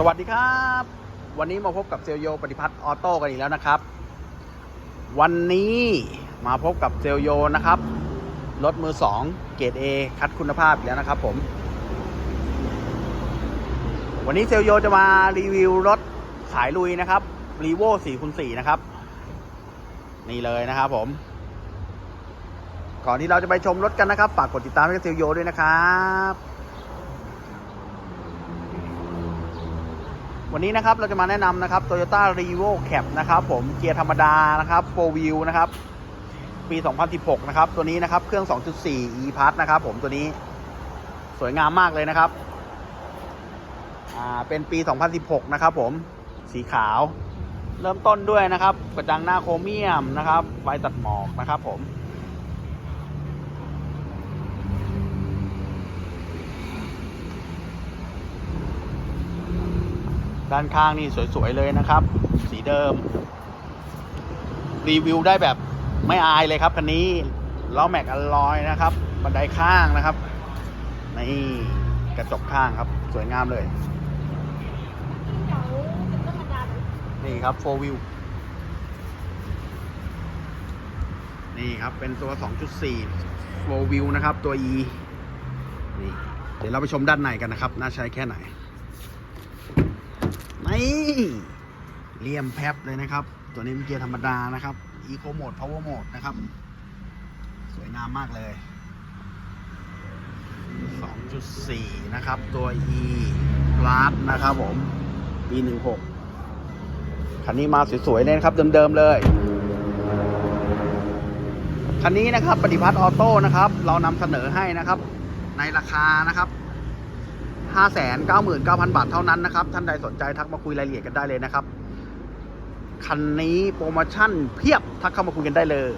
สวัสดีครับ วันนี้มาพบกับเซลโยปฏิพัฒน์ออโต้กันอีกแล้วนะครับ วันนี้มาพบกับเซลโยนะครับรถมือสองเกรด A คัดคุณภาพอีกแล้วนะครับผม วันนี้เซลโยจะมารีวิวรถสายลุยนะครับรีโว4คูณ4นะครับ นี่เลยนะครับผม ก่อนที่เราจะไปชมรถกันนะครับ ฝากกดติดตามให้เซลโยด้วยนะครับ วันนี้นะครับเราจะมาแนะนำนะครับ Toyota r e v o Cap นะครับผมเกียร์ธรรมดานะครับ 4 wheel นะครับ ปี 2016 นะครับ ตัวนี้นะครับเครื่อง 2.4 e p a s นะครับผมตัวนี้สวยงามมากเลยนะครับอ่าเป็นปี 2016 นะครับผมสีขาว เริ่มต้นด้วยนะครับกระจังหน้าโครเมียมนะครับไฟตัดหมอกนะครับผม ด้านข้างนี่สวยๆเลยนะครับ สีเดิม รีวิวได้แบบไม่อายเลยครับคันนี้ล้อแม็กอลลอยนะครับ บันไดข้างนะครับ นี่กระจกข้างครับ สวยงามเลย นี่ครับโฟวิวนี่ครับ เป็นตัว 2.4 โฟวิวนะครับ ตัว E นี่เดี๋ยวเราไปชมด้านในกันนะครับ น่าใช้แค่ไหน นี่เลี่ยมแพบเลยนะครับ ตัวนี้เป็นเกียร์ธรรมดานะครับ Eco Mode Power Mode นะครับ สวยงามมากเลย 2.4 นะครับ ตัว E Plus นะครับผมปี16 คันนี้มาสวยๆเลยนะครับ เดิมๆเลย คันนี้นะครับปฏิพัฒน์ออโต้นะครับ เรานำเสนอให้นะครับ ในราคานะครับ 599,000 บาทเท่านั้นนะครับ ท่านใดสนใจทักมาคุยรายละเอียดกันได้เลยนะครับ คันนี้โปรโมชั่นเพียบทักเข้ามาคุยกันได้เลย